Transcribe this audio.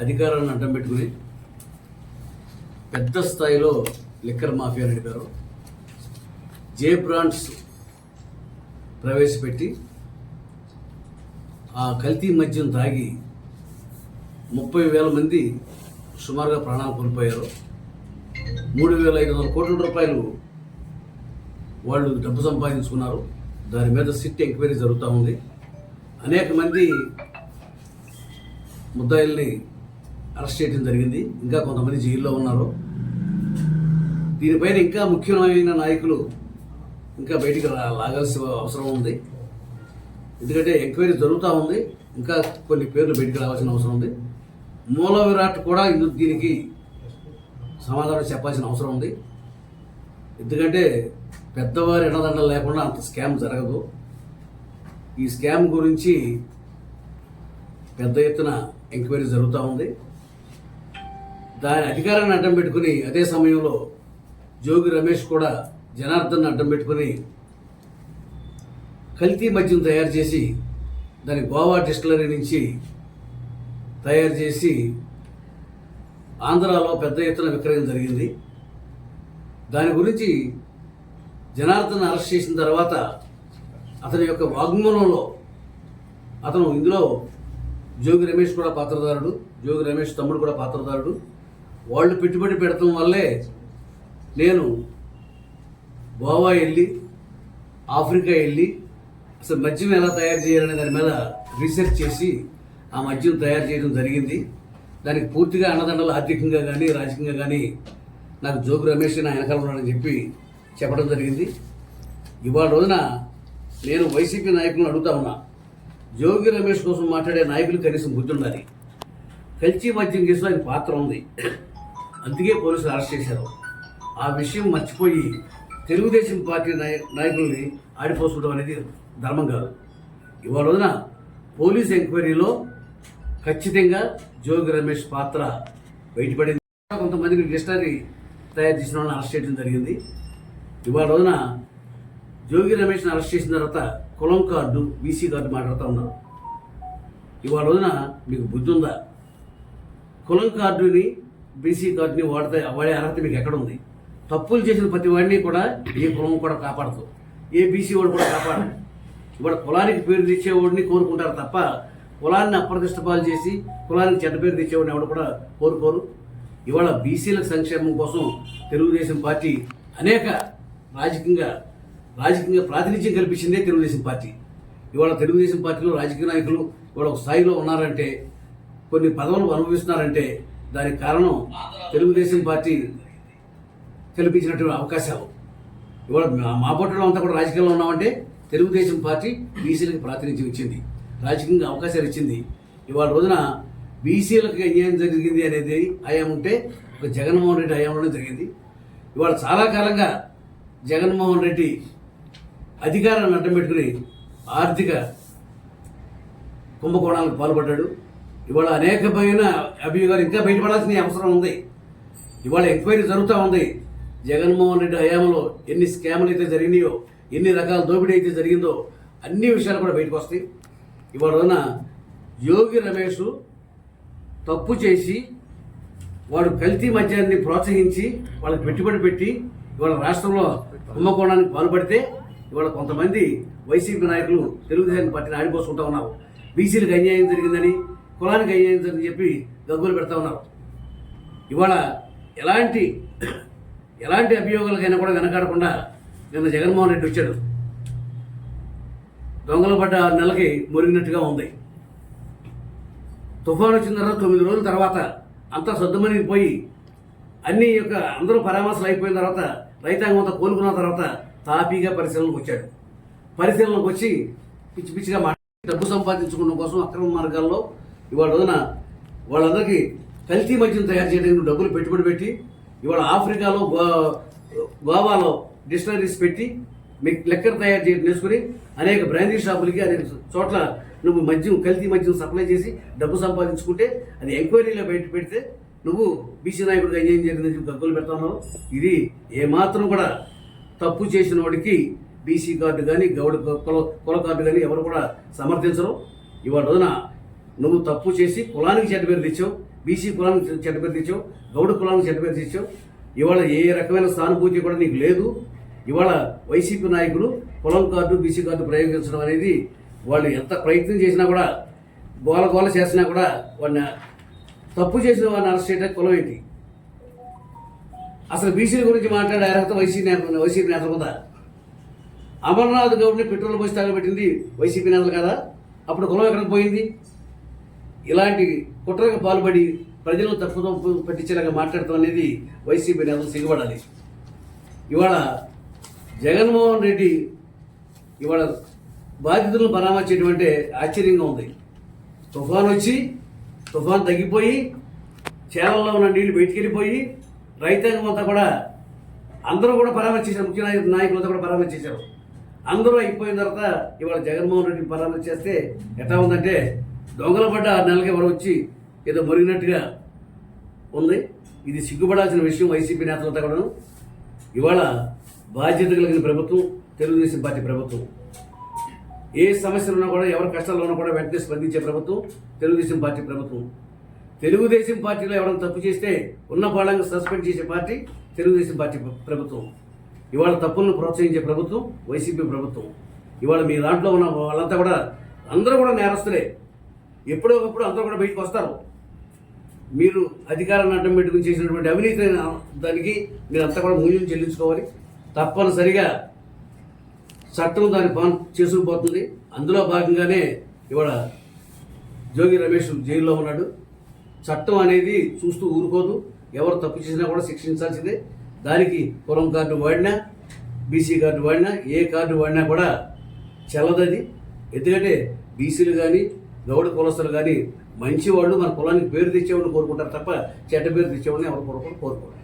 అధికారాన్ని అడ్డం పెట్టుకుని పెద్ద స్థాయిలో లిక్కర్ మాఫియా నడిపారు జే బ్రాండ్స్ ప్రవేశపెట్టి ఆ కల్తీ మద్యం తాగి ముప్పై వేల మంది సుమారుగా ప్రాణాలు కోల్పోయారు. మూడు వేల ఐదు వందల కోట్ల రూపాయలు వాళ్ళు డబ్బు సంపాదించుకున్నారు. దాని మీద సిట్ ఎంక్వైరీ జరుగుతూ ఉంది. అనేక మంది ముద్దాయిల్ని అరెస్ట్ చేయడం జరిగింది. ఇంకా కొంతమంది జైల్లో ఉన్నారు. దీనిపైన ఇంకా ముఖ్యమైన నాయకులు ఇంకా బయటికి రా- లాగాల్సిన అవసరం ఉంది. ఎందుకంటే ఎంక్వైరీ జరుగుతూ ఉంది. ఇంకా కొన్ని పేర్లు బయటికి రావాల్సిన అవసరం ఉంది. మూల విరాట్ కూడా ఇందుకు దీనికి సమాధానం చెప్పాల్సిన అవసరం ఉంది. ఎందుకంటే పెద్దవారి ఎండదండలు లేకుండా అంత స్కామ్ జరగదు. ఈ స్కామ్ గురించి పెద్ద ఎత్తున ఎంక్వైరీ జరుగుతూ ఉంది. దాని అధికారాన్ని అడ్డం పెట్టుకుని అదే సమయంలో జోగి రమేష్ కూడా జనార్దన్ అడ్డం పెట్టుకుని కల్తీ మద్యం తయారు చేసి దాని గోవా డిస్టిలరీ నుంచి తయారు చేసి ఆంధ్రాలో పెద్ద ఎత్తున విక్రయం జరిగింది. దాని గురించి జనార్దన్ అరెస్ట్ చేసిన తర్వాత అతని యొక్క వాగ్మూలంలో అతను ఇందులో జోగి రమేష్ కూడా పాత్రదారుడు జోగి రమేష్ తమ్ముడు కూడా పాత్రదారుడు వాళ్ళు పెట్టుబడి పెడతాం వల్లే నేను గోవా వెళ్ళి ఆఫ్రికా వెళ్ళి అసలు మద్యం ఎలా తయారు చేయాలనే దాని మీద రీసెర్చ్ చేసి ఆ మద్యం తయారు చేయడం జరిగింది. దానికి పూర్తిగా అన్నదండలు ఆర్థికంగా కానీ రాజకీయంగా కానీ నాకు జోగి రమేష్ నా వెనకాల ఉన్నాడని చెప్పి చెప్పడం జరిగింది. ఇవాళ రోజున నేను వైసీపీ నాయకులను అడుగుతా ఉన్నా. జోగి రమేష్ కోసం మాట్లాడే నాయకులు కనీసం గుర్తుండాలి ఉండాలి కల్చీ మద్యం కేసులో ఆయన పాత్ర ఉంది. అందుకే పోలీసులు అరెస్ట్ చేశారు. ఆ విషయం మర్చిపోయి తెలుగుదేశం పార్టీ నాయ నాయకుల్ని ఆడిపోసుకోవడం అనేది ధర్మం కాదు. ఇవాళ రోజున పోలీస్ ఎంక్వైరీలో ఖచ్చితంగా జోగి రమేష్ పాత్ర బయటపడింది. కొంతమందికి డిక్షనరీ తయారు చేసిన వాళ్ళని అరెస్ట్ చేయడం జరిగింది. ఇవాళ రోజున జోగి రమేష్ని అరెస్ట్ చేసిన తర్వాత కులం కార్డు బీసీ కార్డు మాట్లాడుతూ ఉన్నారు. ఇవాళ రోజున మీకు బుద్ధి ఉందా? కులం కార్డుని బీసీ కార్డుని వాడితే వాడే అర్హత మీకు ఎక్కడుంది? తప్పులు చేసిన ప్రతి వాడిని కూడా ఏ కులం కూడా కాపాడదు. ఏ బీసీ వాడు కూడా కాపాడదు. ఇవాళ కులానికి పేరు తెచ్చేవాడిని కోరుకుంటారు తప్ప కులాన్ని అప్రతిష్టపాలు చేసి కులానికి చెడ్డ పేరు తెచ్చేవాడిని ఎవడు కూడా కోరుకోరు. ఇవాళ బీసీల సంక్షేమం కోసం తెలుగుదేశం పార్టీ అనేక రాజకీయంగా రాజకీయంగా ప్రాతినిధ్యం కల్పించిందే తెలుగుదేశం పార్టీ. ఇవాళ తెలుగుదేశం పార్టీలో రాజకీయ నాయకులు ఇవాళ ఒక స్థాయిలో ఉన్నారంటే కొన్ని పదవులు అనుభవిస్తున్నారంటే దానికి కారణం తెలుగుదేశం పార్టీ కల్పించినటువంటి అవకాశాలు. ఇవాళ మా- పట్టణం అంతా కూడా రాజకీయాల్లో ఉన్నామంటే తెలుగుదేశం పార్టీ బీసీలకు ప్రాతినిధ్యం ఇచ్చింది. రాజకీయంగా అవకాశాలు ఇచ్చింది. ఇవాళ రోజున బీసీలకు అన్యాయం జరిగింది అనేది హయాం ఉంటే ఒక జగన్మోహన్ రెడ్డి హయాంలోనే జరిగింది. ఇవాళ చాలా కాలంగా జగన్మోహన్ రెడ్డి అధికారాన్ని అడ్డం పెట్టుకుని ఆర్థిక కుంభకోణాలకు పాల్పడ్డాడు. ఇవాళ అనేకమైన అభియోగాలు ఇంకా బయటపడాల్సిన అవసరం ఉంది. ఇవాళ ఎంక్వైరీ జరుగుతూ ఉంది. జగన్మోహన్ రెడ్డి హయాంలో ఎన్ని స్కాములు అయితే జరిగినాయో ఎన్ని రకాల దోపిడీ అయితే జరిగిందో అన్ని విషయాలు కూడా బయటకు వస్తాయి ఇవాళ రోజున యోగి రమేష్ తప్పు చేసి వాడు కల్తీ మద్యాన్ని ప్రోత్సహించి వాళ్ళకి పెట్టుబడి పెట్టి ఇవాళ రాష్ట్రంలో కుంభకోణానికి పాల్పడితే ఇవాళ కొంతమంది వైసీపీ నాయకులు తెలుగుదేశం పార్టీని ఆడిపోసుకుంటా ఉన్నారు. బీసీలకు అన్యాయం జరిగిందని కులానికి అయ్యేదని చెప్పి గగ్గులు పెడతా ఉన్నారు. ఇవాళ ఎలాంటి ఎలాంటి అభియోగాలకైనా కూడా వెనకాడకుండా నిన్న జగన్మోహన్ రెడ్డి వచ్చాడు. దొంగలు పడ్డ ఆరు నెలలకి మురిగినట్టుగా ఉంది. తుఫాను వచ్చిన తర్వాత తొమ్మిది రోజుల తర్వాత అంతా సర్దుమణికి పోయి అన్ని యొక్క అందరూ పరామర్శలు అయిపోయిన తర్వాత రైతాంగం అంతా కోలుకున్న తర్వాత తాపీగా పరిశీలనకు వచ్చాడు. పరిశీలనకు వచ్చి పిచ్చి పిచ్చిగా డబ్బు సంపాదించుకోవడం కోసం అక్రమ మార్గాల్లో ఇవాళ రోజున వాళ్ళందరికీ కల్తీ మద్యం తయారు చేయడానికి డబ్బులు పెట్టుబడి పెట్టి ఇవాళ ఆఫ్రికాలో గోవాలో డిస్టనరీస్ పెట్టి మీకు లెక్కర్ తయారు చేయడం నేర్చుకుని అనేక బ్రాండీ షాపులకి అనేక చోట్ల నువ్వు మద్యం కల్తీ మద్యం సప్లై చేసి డబ్బు సంపాదించుకుంటే అది ఎంక్వైరీలో బయట పెడితే నువ్వు బీసీ నాయకుడు ఏం జరిగిందని చెప్పి గగ్గులు పెడతావు ఇది ఏమాత్రం కూడా తప్పు చేసిన వాడికి బీసీ కార్డు కానీ గౌడ కుల కుల కార్డు కానీ ఎవరు కూడా సమర్థించరు. ఇవాళ రోజున నువ్వు తప్పు చేసి కులానికి చెడ్డ పేరు తెచ్చావు బీసీ కులానికి చెడ్డ పేరు తెచ్చావు గౌడ కులానికి చెడ్డ పేరు తెచ్చావు. ఇవాళ ఏ రకమైన సానుభూతి కూడా నీకు లేదు. ఇవాళ వైసీపీ నాయకులు కులం కార్డు బీసీ కార్డు ప్రయోగించడం అనేది వాళ్ళు ఎంత ప్రయత్నం చేసినా కూడా గోల గోల చేసినా కూడా వాడిని తప్పు చేసిన వాడిని అరెస్ట్ చేయడానికి కులం ఏంటి? అసలు బీసీల గురించి మాట్లాడే అర్హత వైసీపీ నేత వైసీపీ నేతలు కదా అమర్నాథ్ గౌడ్ని పెట్రోల్ పోసి తగలబెట్టింది వైసీపీ నేతలు కదా? అప్పుడు కులం ఎక్కడికి పోయింది? ఇలాంటి కుట్రకు పాల్పడి ప్రజలను తప్పుతో పట్టించేలాగా మాట్లాడటం అనేది వైసీపీ నేతలు సిగ్గుపడాలి. ఇవాళ జగన్మోహన్ రెడ్డి ఇవాళ బాధితులను చేయడం అంటే ఆశ్చర్యంగా ఉంది. తుఫాన్ వచ్చి తుఫాన్ తగ్గిపోయి చేలల్లో ఉన్న నీళ్ళు బయటికి వెళ్ళిపోయి రైతాంగం అంతా కూడా అందరూ కూడా పరామర్శించారు. ముఖ్య నాయకులు నాయకులంతా కూడా పరామర్శించారు. అందరూ అయిపోయిన తర్వాత ఇవాళ జగన్మోహన్ రెడ్డిని పరామర్శ చేస్తే ఎట్లా ఉందంటే దొంగల పడ్డ ఆరు నెలలకి ఎవరు వచ్చి ఏదో మురిగినట్టుగా ఉంది. ఇది సిగ్గుపడాల్సిన విషయం వైసీపీ నేతలంతా కూడా ఇవాళ బాధ్యత కలిగిన ప్రభుత్వం తెలుగుదేశం పార్టీ ప్రభుత్వం. ఏ సమస్యలు ఉన్నా కూడా ఎవరి కష్టాల్లో ఉన్నా కూడా వెంటనే స్పందించే ప్రభుత్వం తెలుగుదేశం పార్టీ ప్రభుత్వం. తెలుగుదేశం పార్టీలో ఎవరైనా తప్పు చేస్తే ఉన్న బాళంగా సస్పెండ్ చేసే పార్టీ తెలుగుదేశం పార్టీ ప్రభుత్వం. ఇవాళ తప్పులను ప్రోత్సహించే ప్రభుత్వం వైసీపీ ప్రభుత్వం. ఇవాళ మీ దాంట్లో ఉన్న వాళ్ళంతా కూడా అందరూ కూడా నేరస్తులే. ఎప్పుడో ఒకప్పుడు అందరూ కూడా బయటకు వస్తారు. మీరు అధికారాన్ని అడ్డం పెట్టుకుని చేసినటువంటి అవినీతి దానికి దానికి మీరంతా కూడా మూల్యం చెల్లించుకోవాలి. తప్పనిసరిగా చట్టం దాని పాన్ చేసుకుపోతుంది. అందులో భాగంగానే ఇవాళ జోగి రమేష్ జైల్లో ఉన్నాడు. చట్టం అనేది చూస్తూ ఊరుకోదు. ఎవరు తప్పు చేసినా కూడా శిక్షించాల్సిందే. దానికి కులం కార్డు వాడినా బీసీ కార్డు వాడినా ఏ కార్డు వాడినా కూడా చెల్లదది. ఎందుకంటే బీసీలు కానీ గౌడ కులస్తులు కానీ మంచివాళ్ళు మన కులానికి పేరు తెచ్చేవాళ్ళు కోరుకుంటారు తప్ప చెడ్డ పేరు తెచ్చేవాడిని ఎవరు కోరుకోరు? కోరుకోరు.